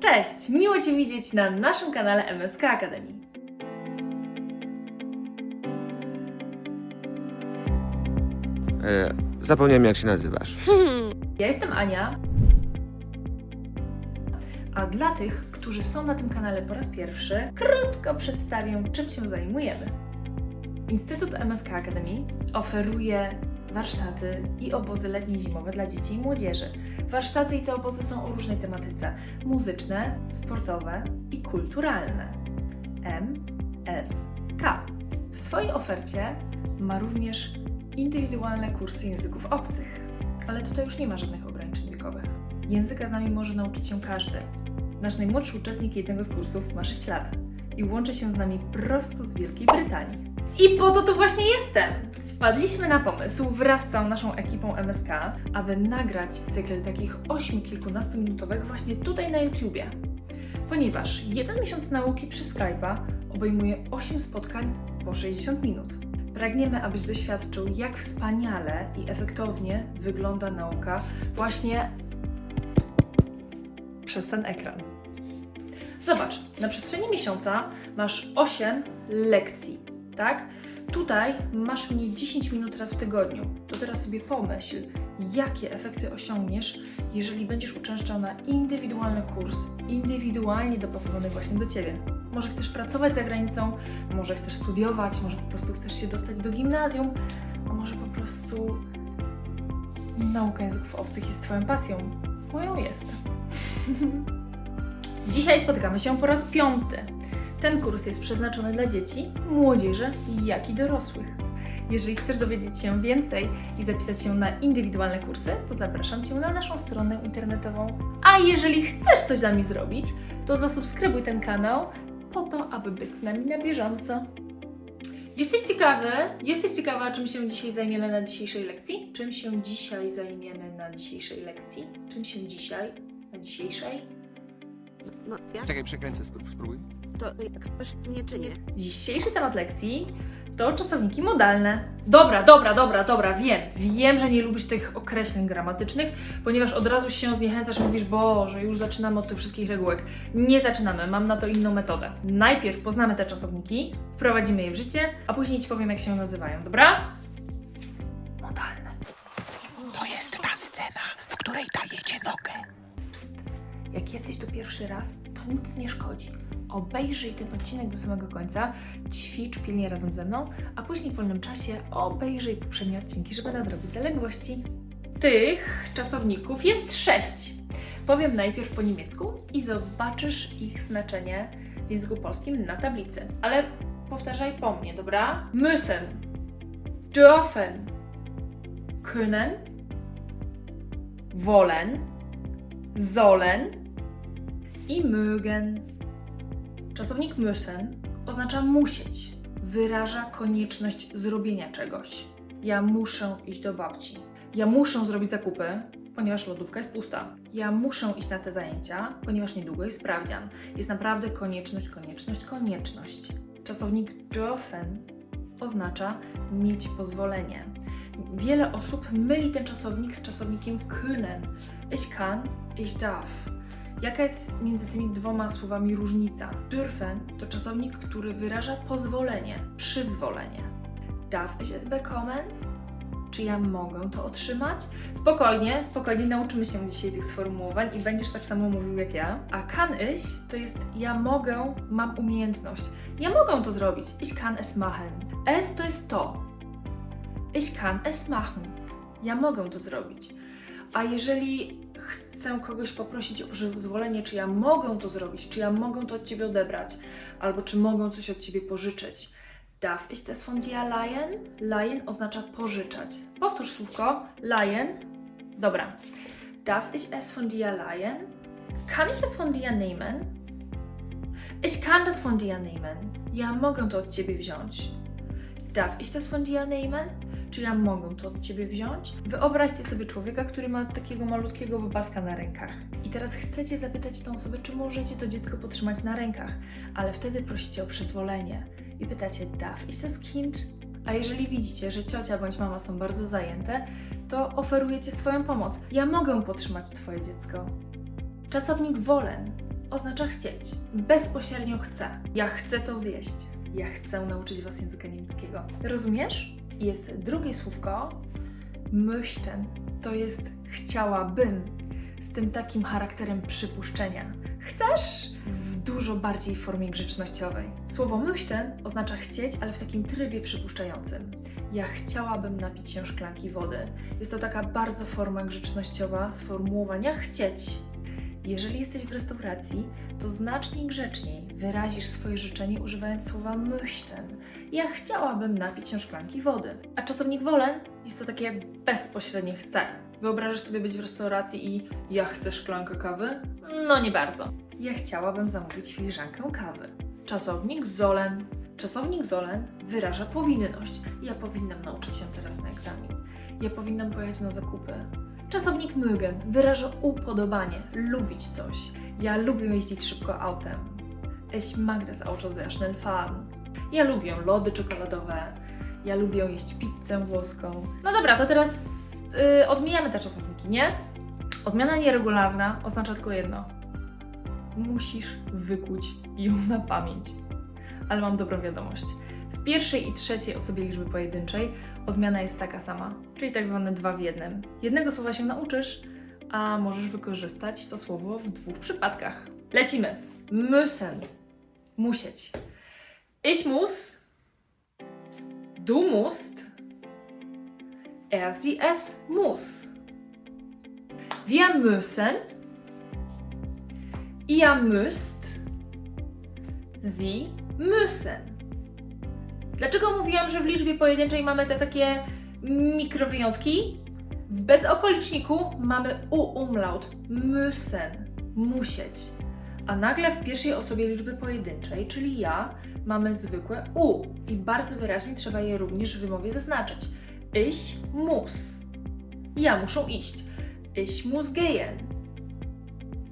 Cześć! Miło Cię widzieć na naszym kanale MSK Academy. E, zapomniałem jak się nazywasz. Ja jestem Ania. A dla tych, którzy są na tym kanale po raz pierwszy, krótko przedstawię, czym się zajmujemy. Instytut MSK Academy oferuje warsztaty i obozy letnie i zimowe dla dzieci i młodzieży. Warsztaty i te obozy są o różnej tematyce: muzyczne, sportowe i kulturalne. MSK. W swojej ofercie ma również indywidualne kursy języków obcych. Ale tutaj już nie ma żadnych ograniczeń wiekowych. Języka z nami może nauczyć się każdy. Nasz najmłodszy uczestnik jednego z kursów ma 6 lat i łączy się z nami prosto z Wielkiej Brytanii. I po to tu właśnie jestem! Wpadliśmy na pomysł wraz z całą naszą ekipą MSK, aby nagrać cykl takich 8 kilkunastominutowych właśnie tutaj na YouTubie. Ponieważ jeden miesiąc nauki przez Skype'a obejmuje 8 spotkań po 60 minut. Pragniemy, abyś doświadczył, jak wspaniale i efektownie wygląda nauka właśnie przez ten ekran. Zobacz, na przestrzeni miesiąca masz 8 lekcji, tak? Tutaj masz mniej 10 minut raz w tygodniu. To teraz sobie pomyśl, jakie efekty osiągniesz, jeżeli będziesz uczęszczał na indywidualny kurs, indywidualnie dopasowany właśnie do Ciebie. Może chcesz pracować za granicą, może chcesz studiować, może po prostu chcesz się dostać do gimnazjum, a może po prostu nauka języków obcych jest Twoją pasją. Moją jest. Dzisiaj spotykamy się po raz piąty. Ten kurs jest przeznaczony dla dzieci, młodzieży, jak i dorosłych. Jeżeli chcesz dowiedzieć się więcej i zapisać się na indywidualne kursy, to zapraszam Cię na naszą stronę internetową. A jeżeli chcesz coś dla mnie zrobić, to zasubskrybuj ten kanał po to, aby być z nami na bieżąco. Jesteś ciekawy? Jesteś ciekawa, czym się dzisiaj zajmiemy na dzisiejszej lekcji? Czym się dzisiaj zajmiemy na dzisiejszej lekcji? Czym się dzisiaj na dzisiejszej? No, ja Czekaj, przekręcę, spró- spróbuj. To jak chcesz nie? Dzisiejszy temat lekcji to czasowniki modalne. Dobra, dobra, dobra, dobra, wiem. Wiem, że nie lubisz tych określeń gramatycznych, ponieważ od razu się zniechęcasz i mówisz, Boże, już zaczynamy od tych wszystkich regułek. Nie zaczynamy, mam na to inną metodę. Najpierw poznamy te czasowniki, wprowadzimy je w życie, a później Ci powiem, jak się nazywają, dobra? Modalne. To jest ta scena, w której dajecie nogę. Jak jesteś tu pierwszy raz, to nic nie szkodzi. Obejrzyj ten odcinek do samego końca, ćwicz pilnie razem ze mną, a później w wolnym czasie obejrzyj poprzednie odcinki, żeby nadrobić zaległości. Tych czasowników jest sześć. Powiem najpierw po niemiecku i zobaczysz ich znaczenie w języku polskim na tablicy. Ale powtarzaj po mnie, dobra? Müssen, dürfen, können, wollen, sollen i mögen. Czasownik müssen oznacza musieć. Wyraża konieczność zrobienia czegoś. Ja muszę iść do babci. Ja muszę zrobić zakupy, ponieważ lodówka jest pusta. Ja muszę iść na te zajęcia, ponieważ niedługo jest sprawdzian. Jest naprawdę konieczność, konieczność, konieczność. Czasownik dürfen oznacza mieć pozwolenie. Wiele osób myli ten czasownik z czasownikiem können. Ich kann, ich darf. Jaka jest między tymi dwoma słowami różnica? Dürfen to czasownik, który wyraża pozwolenie, przyzwolenie. Darf ich es bekommen? Czy ja mogę to otrzymać? Spokojnie, spokojnie, nauczymy się dzisiaj tych sformułowań i będziesz tak samo mówił jak ja. A kann ich to jest ja mogę, mam umiejętność. Ja mogę to zrobić. Ich kann es machen. Es to jest to. Ich kann es machen. Ja mogę to zrobić. A jeżeli chcę kogoś poprosić o pozwolenie, czy ja mogę to zrobić, czy ja mogę to od ciebie odebrać, albo czy mogę coś od ciebie pożyczyć. Darf ich das von dir leihen? Leihen oznacza pożyczać. Powtórz słówko. Leihen. Dobra. Darf ich es von dir leihen? Kann ich es von dir nehmen? Ich kann das von dir nehmen. Ja mogę to od ciebie wziąć. Darf ich das von dir nehmen? Czy ja mogę to od ciebie wziąć? Wyobraźcie sobie człowieka, który ma takiego malutkiego bobaska na rękach. I teraz chcecie zapytać tą osobę, czy możecie to dziecko potrzymać na rękach, ale wtedy prosicie o przyzwolenie i pytacie, darf ich das? A jeżeli widzicie, że ciocia bądź mama są bardzo zajęte, to oferujecie swoją pomoc. Ja mogę potrzymać Twoje dziecko. Czasownik wollen oznacza chcieć. Bezpośrednio chcę. Ja chcę to zjeść. Ja chcę nauczyć Was języka niemieckiego. Rozumiesz? Jest drugie słówko möchten. To jest chciałabym. Z tym takim charakterem przypuszczenia. Chcesz? W dużo bardziej formie grzecznościowej. Słowo möchten oznacza chcieć, ale w takim trybie przypuszczającym. Ja chciałabym napić się szklanki wody. Jest to taka bardzo forma grzecznościowa sformułowania chcieć. Jeżeli jesteś w restauracji, to znacznie grzeczniej wyrazisz swoje życzenie używając słowa möchten. Ja chciałabym napić się szklanki wody. A czasownik wollen jest to takie bezpośrednie chcę. Wyobrażasz sobie być w restauracji i ja chcę szklankę kawy? No nie bardzo. Ja chciałabym zamówić filiżankę kawy. Czasownik sollen. Czasownik sollen wyraża powinność. Ja powinnam nauczyć się teraz na egzamin. Ja powinnam pojechać na zakupy. Czasownik mögen wyraża upodobanie, lubić coś. Ja lubię jeździć szybko autem. Ich mag das Auto sehr schnell fahren. Ja lubię lody czekoladowe. Ja lubię jeść pizzę włoską. No dobra, to teraz yy, odmijamy te czasowniki, nie? Odmiana nieregularna oznacza tylko jedno. Musisz wykuć ją na pamięć. Ale mam dobrą wiadomość. Pierwszej i trzeciej osobie liczby pojedynczej odmiana jest taka sama, czyli tak zwane dwa w jednym. Jednego słowa się nauczysz, a możesz wykorzystać to słowo w dwóch przypadkach. Lecimy. Müssen. Musieć. Ich muss. Du musst. Er, sie, es muss. Wir müssen. Ihr müsst. Sie müssen. Dlaczego mówiłam, że w liczbie pojedynczej mamy te takie mikrowyjątki? W bezokoliczniku mamy u umlaut müssen, musieć. A nagle w pierwszej osobie liczby pojedynczej, czyli ja, mamy zwykłe u i bardzo wyraźnie trzeba je również w wymowie zaznaczyć. Ich muss. Ja muszę iść. Ich muss gehen.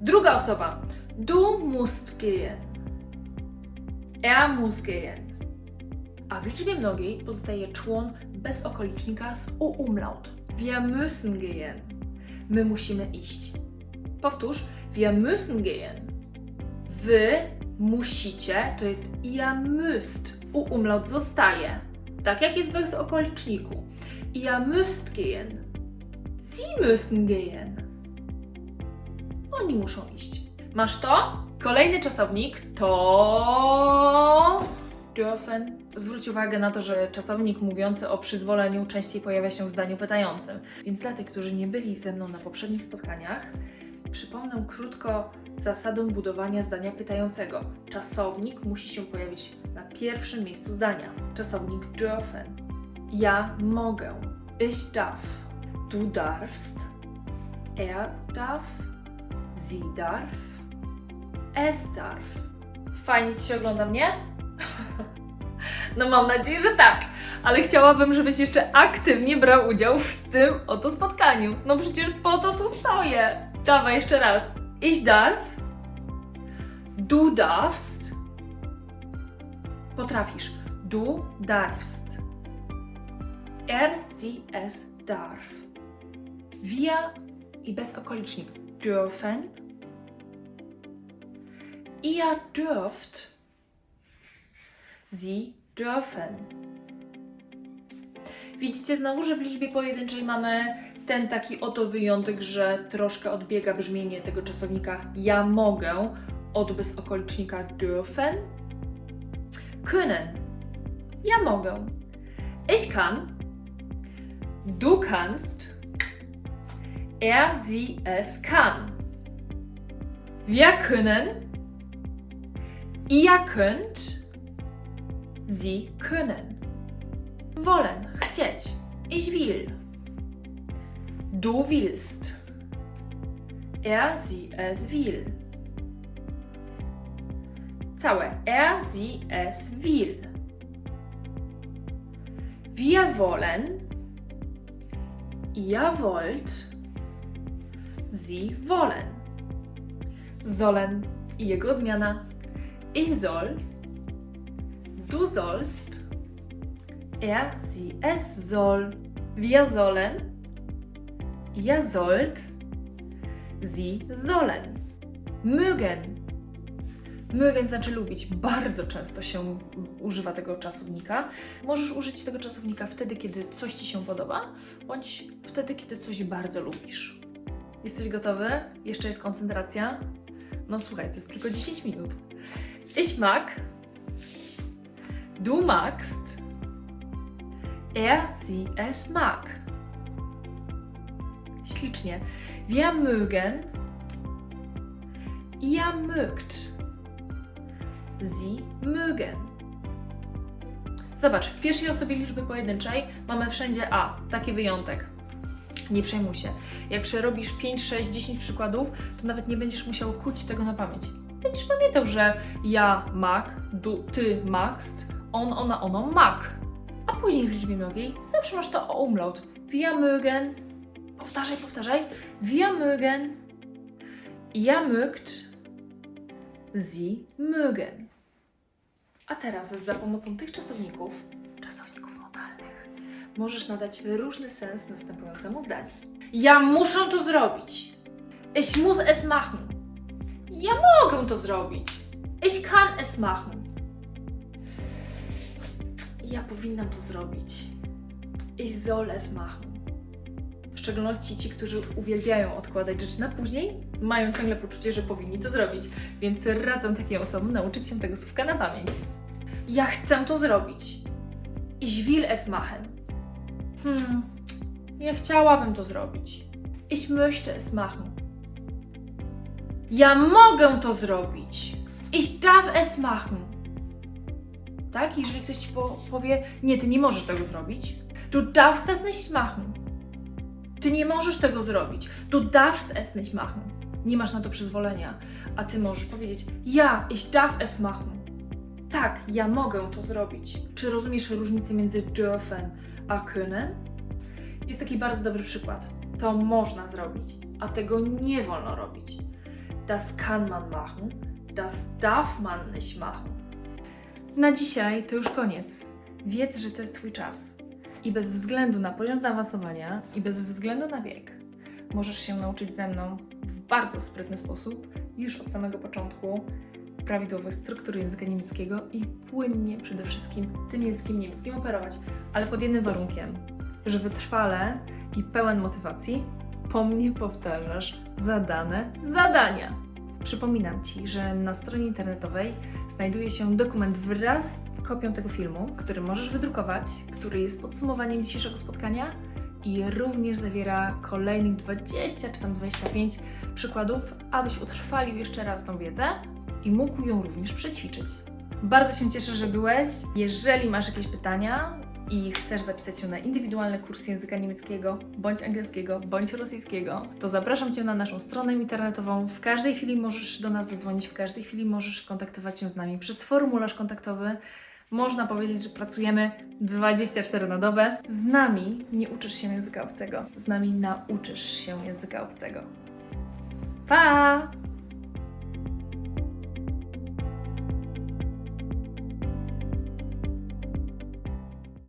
Druga osoba. Du musst gehen. Er muss gehen. A w liczbie mnogiej pozostaje człon bez okolicznika z u umlaut. Wir müssen gehen. My musimy iść. Powtórz. Wir müssen gehen. Wy musicie, to jest ihr müsst. U umlaut zostaje. Tak jak jest bez okoliczniku. Ihr müsst gehen. Sie müssen gehen. Oni muszą iść. Masz to? Kolejny czasownik to dürfen. Zwróć uwagę na to, że czasownik mówiący o przyzwoleniu częściej pojawia się w zdaniu pytającym. Więc dla tych, którzy nie byli ze mną na poprzednich spotkaniach, przypomnę krótko zasadę budowania zdania pytającego. Czasownik musi się pojawić na pierwszym miejscu zdania. Czasownik dürfen. Ja mogę. Ich darf. Du darfst. Er darf. Sie darf. Es darf. Fajnie Ci się ogląda mnie? No mam nadzieję, że tak, ale chciałabym, żebyś jeszcze aktywnie brał udział w tym oto spotkaniu. No przecież po to tu stoję. Dawaj jeszcze raz. Ich darf. Du darfst. Potrafisz. Du darfst. Er, sie, es darf. Wir i bezokolicznik dürfen. Ihr dürft. Sie dürfen. Widzicie znowu, że w liczbie pojedynczej mamy ten taki oto wyjątek, że troszkę odbiega brzmienie tego czasownika ja mogę od bezokolicznika dürfen. Können. Ja mogę. Ich kann. Du kannst. Er, sie, es kann. Wir können. Ihr könnt. Sie können. Wollen, chcieć. Ich will. Du willst. Er, sie, es will. Całe. Er, sie, es will. Wir wollen. Ihr wollt. Sie wollen. Sollen jego odmiana. Ich soll. Du sollst. Er, sie, es soll. Wir sollen. Ihr sollt. Sie sollen. Mögen. Mögen znaczy lubić. Bardzo często się używa tego czasownika. Możesz użyć tego czasownika wtedy, kiedy coś Ci się podoba, bądź wtedy, kiedy coś bardzo lubisz. Jesteś gotowy? Jeszcze jest koncentracja? No słuchaj, to jest tylko 10 minut. Ich mag. Du magst. Er, sie, es mag. Ślicznie. Wir mögen. Ihr mögt. Sie mögen. Zobacz, w pierwszej osobie liczby pojedynczej mamy wszędzie A, taki wyjątek. Nie przejmuj się. Jak przerobisz 5, 6, 10 przykładów, to nawet nie będziesz musiał kuć tego na pamięć. Będziesz pamiętał, że ja mag, du, ty magst, on, ona, ono mag. A później w liczbie mnogiej zawsze masz to o umlaut. Wir mögen. Powtarzaj, powtarzaj. Wir mögen. Ihr mögt. Sie mögen. A teraz za pomocą tych czasowników, czasowników modalnych, możesz nadać różny sens następującemu zdaniu. Ja muszę to zrobić. Ich muss es machen. Ja mogę to zrobić. Ich kann es machen. Ja powinnam to zrobić. Ich soll es machen. W szczególności ci, którzy uwielbiają odkładać rzeczy na później, mają ciągle poczucie, że powinni to zrobić, więc radzę takim osobom nauczyć się tego słówka na pamięć. Ja chcę to zrobić. Ich will es machen. Hmm, ja chciałabym to zrobić. Ich möchte es machen. Ja mogę to zrobić. Ich darf es machen. Tak? Jeżeli ktoś ci po powie, nie, ty nie możesz tego zrobić. Du darfst das nicht machen. Ty nie możesz tego zrobić. Du darfst es nicht machen. Nie masz na to przyzwolenia. A ty możesz powiedzieć, ja, ich darf es machen. Tak, ja mogę to zrobić. Czy rozumiesz różnicę między dürfen a können? Jest taki bardzo dobry przykład. To można zrobić, a tego nie wolno robić. Das kann man machen, das darf man nicht machen. Na dzisiaj to już koniec. Wiedz, że to jest Twój czas. I bez względu na poziom zaawansowania i bez względu na wiek, możesz się nauczyć ze mną w bardzo sprytny sposób, już od samego początku, prawidłowych struktur języka niemieckiego i płynnie przede wszystkim tym językiem niemieckim operować, ale pod jednym warunkiem, że wytrwale i pełen motywacji po mnie powtarzasz zadane zadania. Przypominam Ci, że na stronie internetowej znajduje się dokument wraz z kopią tego filmu, który możesz wydrukować, który jest podsumowaniem dzisiejszego spotkania i również zawiera kolejnych 20 czy tam 25 przykładów, abyś utrwalił jeszcze raz tą wiedzę i mógł ją również przećwiczyć. Bardzo się cieszę, że byłeś. Jeżeli masz jakieś pytania i chcesz zapisać się na indywidualny kurs języka niemieckiego, bądź angielskiego, bądź rosyjskiego, to zapraszam Cię na naszą stronę internetową. W każdej chwili możesz do nas zadzwonić, w każdej chwili możesz skontaktować się z nami przez formularz kontaktowy. Można powiedzieć, że pracujemy 24 na dobę. Z nami nie uczysz się języka obcego, z nami nauczysz się języka obcego. Pa!